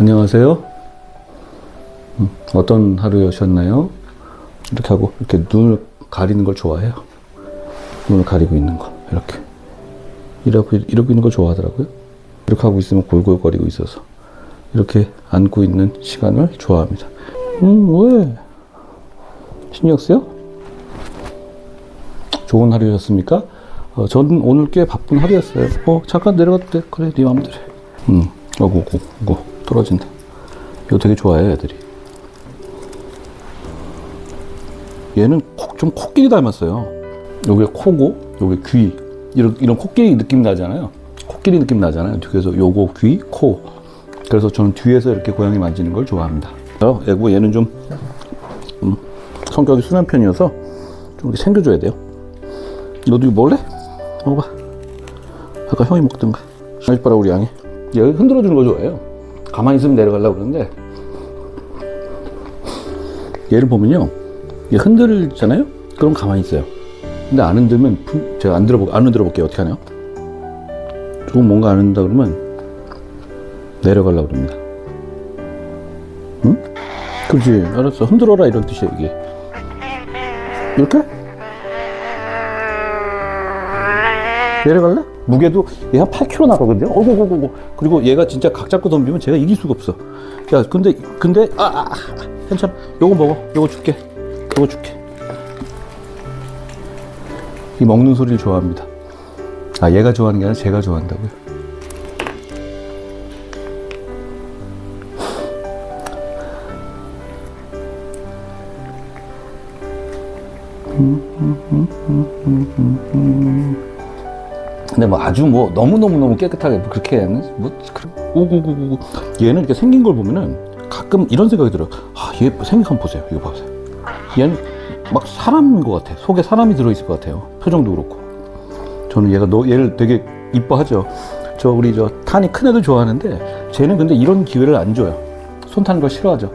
안녕하세요. 음, 어떤 하루였나요? 이렇게 하고 이렇게 눈을 가리는 걸 좋아해요. 눈을 가리고 있는 거 이렇게 이러고 이러고 있는 걸 좋아하더라고요. 이렇게 하고 있으면 골골거리고 있어서 이렇게 안고 있는 시간을 좋아합니다. 음 왜? 신경 쓰요? 좋은 하루였습니까? 어, 저는 오늘 꽤 바쁜 하루였어요. 어, 잠깐 돼. 그래, 네 마음대로 해. 음, 어구, 어구, 어구, 떨어진다. 이거 되게 좋아해, 애들이. 얘는 코, 좀 코끼리 닮았어요. 요게 코고, 요게 귀. 이런, 이런 코끼리 느낌 나잖아요. 코끼리 느낌 나잖아요. 그래서 요거 귀, 코. 그래서 저는 뒤에서 이렇게 고양이 만지는 걸 좋아합니다. 어, 얘고 얘는 좀, 음, 성격이 순한 편이어서 좀 이렇게 챙겨줘야 돼요. 너도 이거 먹을래? 먹어봐. 아까 형이 먹던가. 이봐라 우리 양이. 얘 흔들어주는 거 좋아해요. 가만히 있으면 내려가려고 그러는데 얘를 보면요. 얘 흔들잖아요? 그럼 가만히 있어요. 근데 안 흔들면 품- 제가 안 들어보 안 흔들어 볼게요. 어떻게 하나요? 조금 뭔가 안 흔든다 그러면 내려가려고 그럽니다. 응? 그렇지. 알았어. 흔들어라 이런 뜻이에요, 이게. 이렇게? 내려갈래? 무게도 얘 한 8kg 나가거든요. 어고고고고. 그리고 얘가 진짜 각 잡고 덤비면 제가 이길 수가 없어. 야, 근데 근데 아, 아, 아 괜찮아. 요거 먹어. 요거 줄게. 요거 줄게. 이 먹는 소리를 좋아합니다. 아, 얘가 좋아하는 게 아니라 제가 좋아한다고요. 근데 뭐 아주 뭐 너무너무너무 깨끗하게 뭐 그렇게 뭐 그런 오구구구 얘는 이렇게 생긴 걸 보면은 가끔 이런 생각이 들어요. 아얘 생긴 거 한번 보세요. 이거 봐보세요. 얘는 막 사람인 것 같아. 속에 사람이 들어있을 것 같아요. 표정도 그렇고. 저는 얘가 너 얘를 되게 이뻐하죠. 저 우리 저 탄이 큰 애들 좋아하는데 쟤는 근데 이런 기회를 안 줘요. 손 타는 걸 싫어하죠